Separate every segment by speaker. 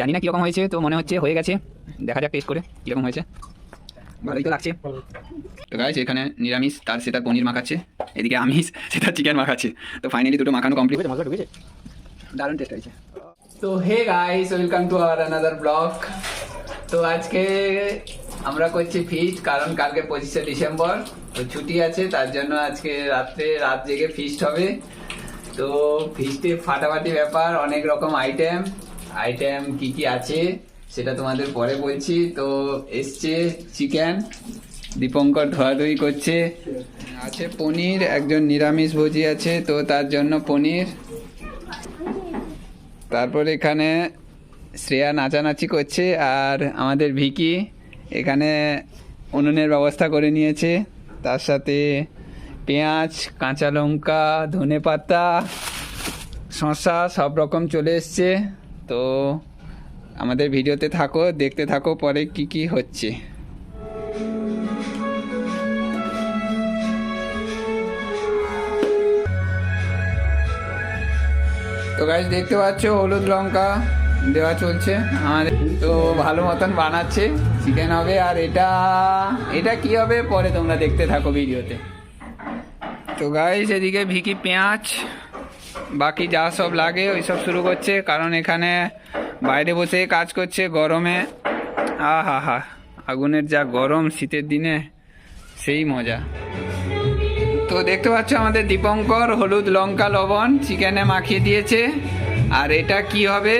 Speaker 1: জানি না কীরকম হয়েছে তো মনে হচ্ছে হয়ে গেছে। দেখা যাক টেস্ট করে কীরকম হয়েছে। ভালোই তো লাগছে। তো গাইজ এখানে নিরামিষ তার সে তার পনির মাখাচ্ছে। এদিকে আমিষ সে তার চিকেন মাখাচ্ছে। তো ফাইনালি দুটো মাখানো কমপ্লিট হয়েছে মশলা ঢুকেছে? দারুণ টেস্ট হয়েছে। তো hey guys welcome to our another blog তো আজকে আমরা করছি ফিস্ট কারণ কালকে পঁচিশে ডিসেম্বর। তো ছুটি আছে তার জন্য আজকে রাত্রে রাত জেগে ফিস্ট হবে। তো ফিস্টে ফাটাফাটি ব্যাপার অনেক রকম আইটেম আইটেম কি কি আছে, সেটা তোমাদের পরে বলছি। তো এসছে চিকেন দীপঙ্কর ধোয়াধুয়ি করছে। আছে পনির, একজন নিরামিষ ভোজি আছে, তো তার জন্য পনির। তারপর এখানে শ্রেয়া নাচানাচি করছে, আর আমাদের ভিকি এখানে উনুনের ব্যবস্থা করে নিয়েছে। তার সাথে পেঁয়াজ, কাঁচা লঙ্কা ধনে পাতা শসা, সব রকম চলে এসছে। তো আমাদের ভিডিওতে থাকো, দেখতে থাকো, পরে কি কি হচ্ছে। তো গাছ দেখতে পাচ্ছ হলুদ লঙ্কা দেওয়া চলছে। আমাদের তো ভালো মতন বানাচ্ছে চিকেন হবে, আর এটা এটা কি হবে? পরে তোমরা দেখতে থাকো ভিডিওতে। তো গাইস এদিকে ভিকি পেঁয়াজ বাকি যা সব লাগে, ওই সব শুরু করছে। কারণ এখানে বাইরে বসে কাজ করছে গরমে। আহা হা, আগুনের যা গরম শীতের দিনে, সেই মজা। তো দেখতে পাচ্ছ আমাদের দীপঙ্কর, হলুদ লঙ্কা, লবণ, চিকেনে মাখিয়ে দিয়েছে। আর এটা কি হবে,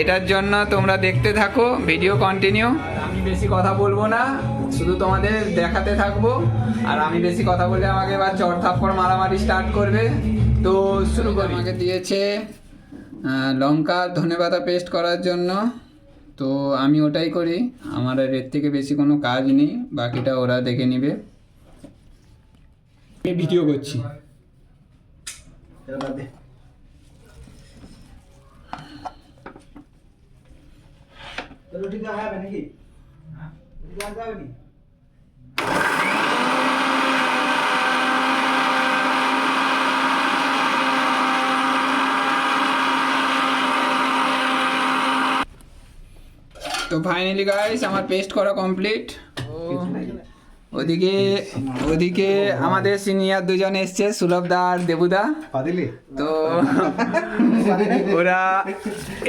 Speaker 1: এটার জন্য তোমরা দেখতে থাকো, ভিডিও কন্টিনিউ আমি বেশি কথা বলব না, শুধু তোমাদের দেখাতে থাকব। আর আমি বেশি কথা বললে আমাকে এবার চড় থাপ্পড় মারামারি স্টার্ট করবে। তো শুরু করি। আমাকে দিয়েছে লঙ্কা ধনেপাতা পেস্ট করার জন্য। তো আমি ওটাই করি। আমার আর এর থেকে বেশি কোনো কাজ নেই বাকিটা ওরা দেখে নিবে। আমি ভিডিও করছি।
Speaker 2: রুটি দেওয়া হবে নাকি? রুটি দেওয়া যাবে নি
Speaker 1: তো ফাইনালি গাইস আমার পেস্ট করা কমপ্লিট ওদিকে ওদিকে আমাদের সিনিয়র দুজন এসছে সুলভদা আর দেবুদা। তো ওরা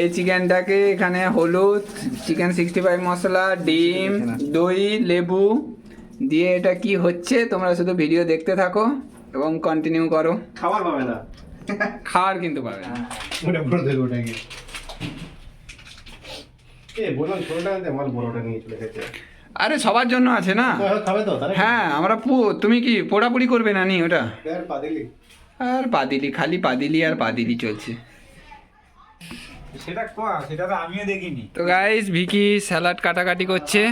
Speaker 1: এই চিকেনটাকে এখানে হলুদ চিকেন সিক্সটি ফাইভ মশলা ডিম দই লেবু দিয়ে এটা কি হচ্ছে তোমরা শুধু ভিডিও দেখতে থাকো এবং কন্টিনিউ করো।
Speaker 2: খাবার পাবে না।
Speaker 1: খাওয়ার কিন্তু পাবে না
Speaker 2: ওটা পুরো দেবে ওটাকে এ বললাম ছোটটা আনতে আমার বড়টা নিয়ে চলে গেছে
Speaker 1: আরে সবার জন্য আছে না?
Speaker 2: তো তাহলে
Speaker 1: হ্যাঁ আমরা পু- তুমি কি পোড়াপুরি করবে না নি ওটা?
Speaker 2: আর পাদিলি।
Speaker 1: আর পাদিলি খালি পাদিলি আর পাদিলি চলছে।
Speaker 3: সেটা সেটা তো আমিও দেখিনি।
Speaker 1: তো গাইস ভিকি স্যালাড কাটাকাটি করছে।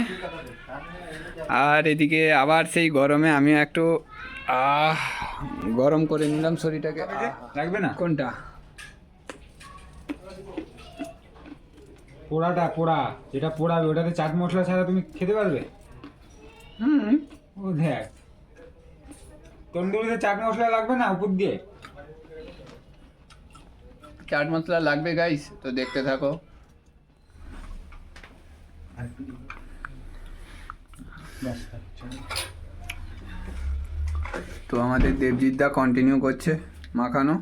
Speaker 1: আর এদিকে আবার সেই গরমে আমিও একটু আহ গরম করে নিলাম শরীরটাকে।
Speaker 3: লাগবে না?
Speaker 1: কোনটা?
Speaker 3: পোড়াটা পোড়া। যেটা পোড়াবে ওটাতে চাট মশলা ছাড়া তুমি খেতে পারবে?
Speaker 1: হুম।
Speaker 3: ও দেখ। তন্দুরিতে চাট মশলা লাগবে না উপর দিয়ে?
Speaker 1: চাট মশলা লাগবে গাইস তো দেখতে থাকো। তো আমাদের দেবজিৎ দা কন্টিনিউ করছে মাখানো।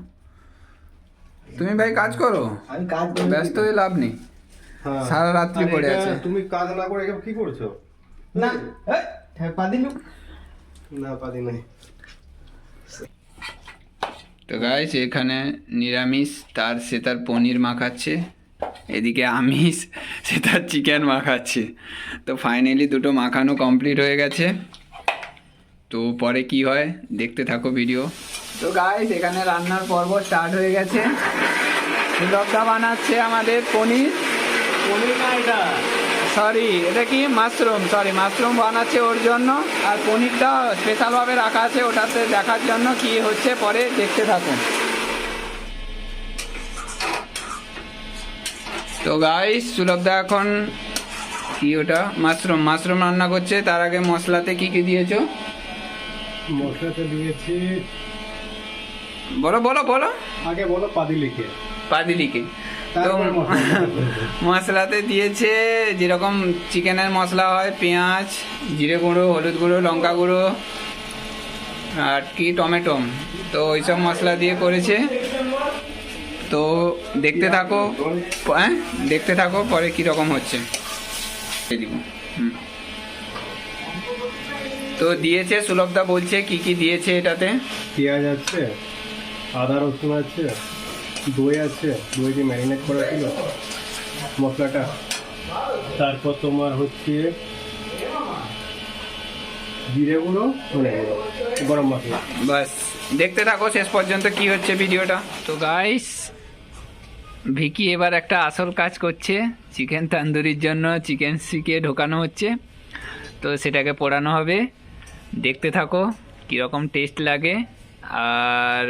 Speaker 1: তুমি ভাই কাজ করো।
Speaker 2: আমি কাজ করি।
Speaker 1: ব্যস্ত হয়ে লাভ নেই। সারা রাত্রি পড়ে আছে।
Speaker 2: তুমি কাজ না করে এসব কি করছ?
Speaker 4: না হ্যাঁ পাদিলু
Speaker 2: না পাদি নাই।
Speaker 1: তো গাইস এখানে নিরামিষ তার সে তার পনির মাখাচ্ছে। এদিকে আমিষ সে তার চিকেন মাখাচ্ছে। তো ফাইনালি দুটো মাখানো কমপ্লিট হয়ে গেছে। তো পরে কি হয় দেখতে থাকো ভিডিও তো গাইস এখানে রান্নার পর্ব স্টার্ট হয়ে গেছে। বানাচ্ছে আমাদের পনির।
Speaker 2: পনির না এটা
Speaker 1: সরি এটা কি মাশরুম? সরি মাশরুম বানাচ্ছে ওর জন্য। আর পনিরটা স্পেশালভাবে রাখা আছে ওটাতে দেখার জন্য কি হচ্ছে পরে দেখতে থাকুন। তো গাইস সুলভদা এখন কি ওটা? মাশরুম। মাশরুম রান্না করছে তার আগে মশলাতে কি কি দিয়েছ?
Speaker 2: মশলাতে দিয়েছি।
Speaker 1: বলো বলো বলো।
Speaker 2: আগে বলো পাদিলিকে।
Speaker 1: পাদিলিকে। তো মশলাতে দিয়েছে যেরকম চিকেনের মশলা হয় পেঁয়াজ জিরে গুঁড়ো হলুদ গুঁড়ো লঙ্কা গুঁড়ো আর কি টমেটো। তো ওইসব মশলা দিয়ে করেছে। তো দেখতে থাকো হ্যাঁ? দেখতে থাকো পরে কীরকম হচ্ছে। হুম। তো দিয়েছে সুলভদা বলছে কি কি দিয়েছে এটাতে?
Speaker 5: পেঁয়াজ আছে আদা রসুন আছে দই আছে দই দিয়ে ম্যারিনেট করা ছিল। মশলাটা। তারপর তোমার হচ্ছে জিরে গুঁড়ো, ধনে গুঁড়ো, গরম মশলা।
Speaker 1: বাস, দেখতে থাকো শেষ পর্যন্ত কি হচ্ছে ভিডিওটা। তো গাইস ভিকি এবার একটা আসল কাজ করছে চিকেন তান্দুরির জন্য চিকেন শিকে ঢোকানো হচ্ছে। তো সেটাকে পোড়ানো হবে। দেখতে থাকো কীরকম টেস্ট লাগে। আর,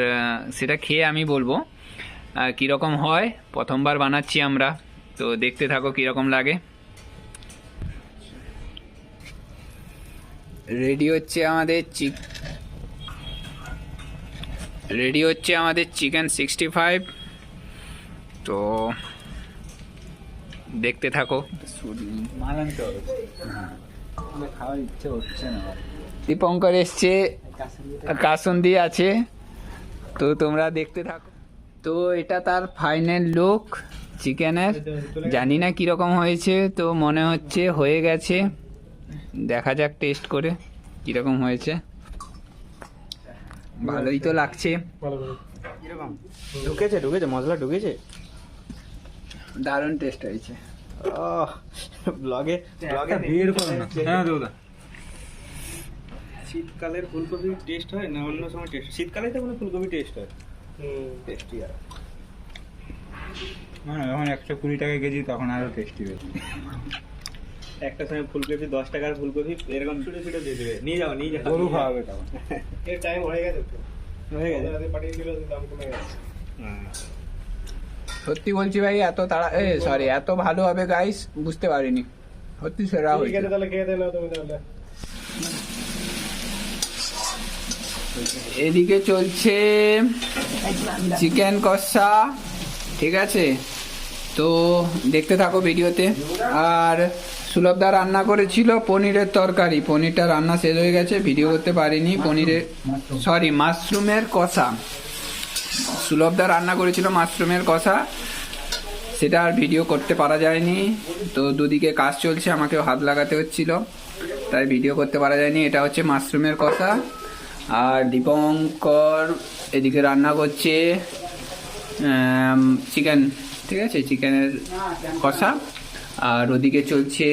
Speaker 1: সেটা খেয়ে আমি বলব। কীরকম হয়? প্রথমবার বানাচ্ছি আমরা। তো দেখতে থাকো কীরকম লাগে। রেডি হচ্ছে আমাদের চিক রেডি হচ্ছে আমাদের চিকেন সিক্সটি ফাইভ তো দেখতে থাকো।
Speaker 3: খাওয়ার ইচ্ছে হচ্ছে
Speaker 1: দীপঙ্কর এসছে। কাসন্দি আছে। তো তোমরা দেখতে থাকো। তো এটা তার ফাইনাল লুক চিকেনের। জানি না কীরকম হয়েছে তো মনে হচ্ছে হয়ে গেছে। দেখা যাক টেস্ট করে কীরকম হয়েছে। ভালোই তো লাগছে।
Speaker 4: ঢুকেছে ঢুকেছে মশলা ঢুকেছে?
Speaker 1: দারুণ টেস্ট হয়েছে।
Speaker 4: ব্লগে ব্লগে
Speaker 3: বের করো না। হ্যাঁ দাদা
Speaker 4: শীতকালের ফুলকপি টেস্ট হয় না অন্য সময় টেস্ট শীতকালে তো কোনো ফুলকপি টেস্ট হয়। টেস্টি আর
Speaker 3: মানে যখন একশো কুড়ি টাকা কেজি তখন আরও টেস্টি
Speaker 4: একটা সময় ফুলকপি দশ টাকার ফুলকপি এরকম ছুটে ছুটে দিয়ে দেবে। নিয়ে যাও নিয়ে যাও।
Speaker 3: গরু খাওয়াবে তখন।
Speaker 5: এর টাইম হয়ে গেছে
Speaker 4: হয়ে গেছে।
Speaker 5: পাঠিয়ে দিল দাম কমে গেছে।
Speaker 4: হ্যাঁ।
Speaker 1: সত্যি বলছি ভাই এত তাড়া এ সরি এত ভালো হবে গাইস বুঝতে পারিনি। সত্যি সেরা
Speaker 5: ঠিক
Speaker 1: হয়েছে।
Speaker 5: আছে তাহলে খেয়ে দেন তুমি তাহলে।
Speaker 1: এদিকে চলছে চিকেন কষা, ঠিক আছে? তো দেখতে থাকো ভিডিওতে। আর সুলভদা রান্না করেছিল পনিরের তরকারি। পনিরটা রান্না শেষ হয়ে গেছে, ভিডিও করতে পারিনি। পনিরের সরি মাশরুমের কষা। সুলভদা রান্না করেছিল মাশরুমের কষা। সেটা আর ভিডিও করতে পারা যায়নি। তো দুদিকে কাজ চলছে, আমাকেও হাত লাগাতে হচ্ছিল। তাই ভিডিও করতে পারা যায়নি। এটা হচ্ছে মাশরুমের কষা। আর দীপঙ্কর এদিকে রান্না করছে চিকেন ঠিক আছে? চিকেনের কষা। আর ওদিকে চলছে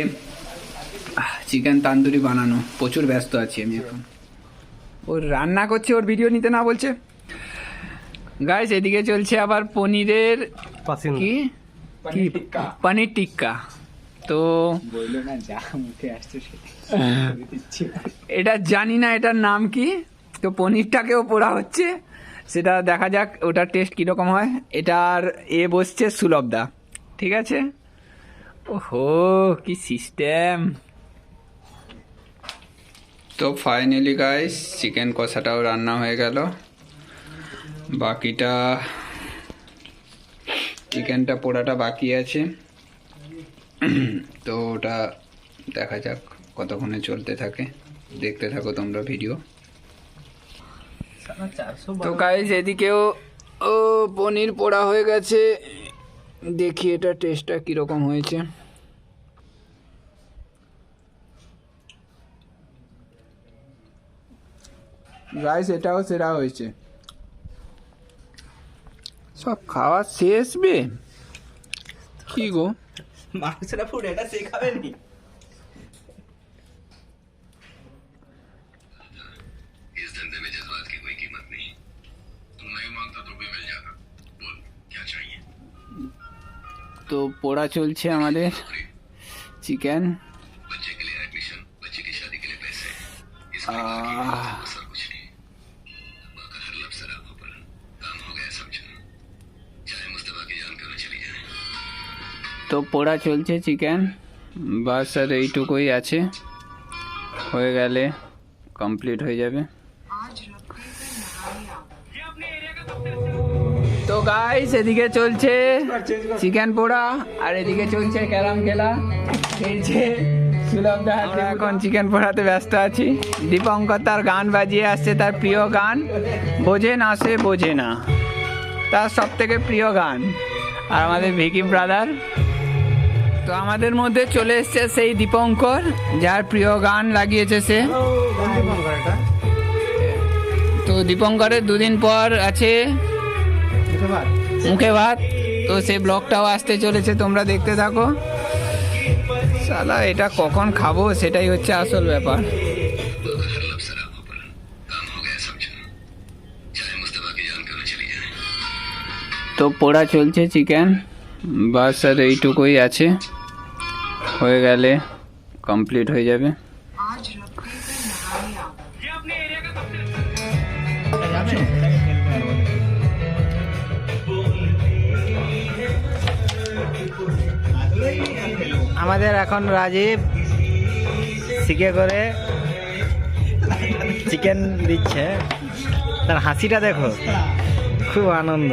Speaker 1: চিকেন তান্দুরি বানানো। প্রচুর ব্যস্ত আছি আমি এখন। ওর রান্না করছে ওর ভিডিও নিতে না বলছে। গাইস এদিকে চলছে আবার পনিরের কি? কি? পনির টিক্কা। তো
Speaker 3: বলল না যা মুখে আসছে সেটা।
Speaker 1: এটা জানি না এটার নাম কি। তো পনিরটাকেও পোড়া হচ্ছে। সেটা দেখা যাক, ওটার টেস্ট কীরকম হয়। এটার এ বসছে সুলভদা। ঠিক আছে? ওহো, কি সিস্টেম তো ফাইনালি গাইস চিকেন কষাটাও রান্না হয়ে গেল। বাকিটা চিকেনটা পোড়াটা বাকি আছে। তো ওটা দেখা যাক কতক্ষণে চলতে থাকে। দেখতে থাকো তোমরা ভিডিও তো গাইজ এদিকেও ও পনির পোড়া হয়ে গেছে। দেখি এটা টেস্টটা কীরকম হয়েছে। গাইস এটাও সেরা হয়েছে। সব খাওয়া শেষ বে? কি গো?
Speaker 4: মাংসটা ফুটে এটা শেখাবে
Speaker 1: তো পোড়া চলছে আমাদের। চিকেন তো পোড়া চলছে চিকেন বাস আর এইটুকুই আছে। হয়ে গেলে কমপ্লিট হয়ে যাবে। গাইস এদিকে চলছে চিকেন পোড়া আর এদিকে চলছে ক্যারাম খেলা। খেলছে আমরা এখন চিকেন পোড়াতে ব্যস্ত আছি। দীপঙ্কর তার গান বাজিয়ে আসছে তার প্রিয় গান বোঝে না সে বোঝে না। তার সব থেকে প্রিয় গান আর আমাদের ভিকি ব্রাদার তো আমাদের মধ্যে চলে এসছে সেই দীপঙ্কর যার প্রিয় গান লাগিয়েছে সে। তো দীপঙ্করের দুদিন পর আছে মুখে ভাত? তো সেই ব্লগটাও আসতে চলেছে, তোমরা দেখতে থাকো। সালা এটা কখন খাব? সেটাই হচ্ছে আসল ব্যাপার। তো পোড়া চলছে চিকেন। বাস স্যার এইটুকুই আছে। হয়ে গেলে কমপ্লিট হয়ে যাবে।
Speaker 2: আমাদের এখন রাজীব শিখে করে চিকেন দিচ্ছে। তার হাসিটা দেখো। খুব আনন্দ।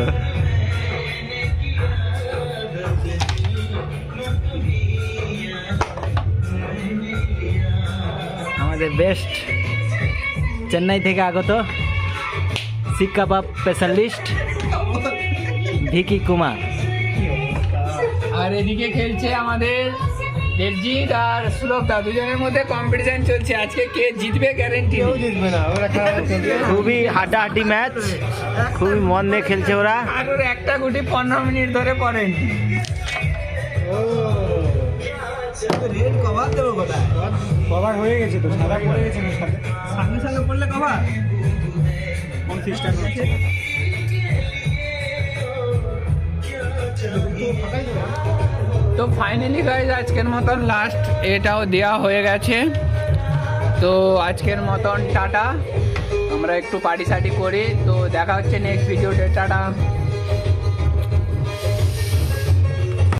Speaker 2: আমাদের বেস্ট চেন্নাই থেকে আগত শিক কাবাব স্পেশালিস্ট ভিকি কুমার।
Speaker 1: আর এদিকে খেলছে আমাদের দেবজিৎ আর সুলভদা দুজনের মধ্যে কম্পিটিশন চলছে। আজকে কে জিতবে গ্যারেন্টি
Speaker 5: জিতবে না ওরা খেলা
Speaker 2: খুবই হাড্ডাহাড্ডি ম্যাচ খুবই মন দিয়ে খেলছে ওরা।
Speaker 1: আর ওর একটা গুটি পনেরো মিনিট ধরে পড়েনি।
Speaker 3: কভার হয়ে গেছে তো সাদা পড়ে গেছে
Speaker 2: সামনে সামনে পড়লে কবার
Speaker 3: কোন সিস্টেম হচ্ছে?
Speaker 1: তো ফাইনালি গাইজ আজকের মতন লাস্ট এটাও দেওয়া হয়ে গেছে। তো আজকের মতন টাটা। আমরা একটু পার্টি সার্টি করি। তো দেখা হচ্ছে নেক্সট ভিডিওতে টাটা।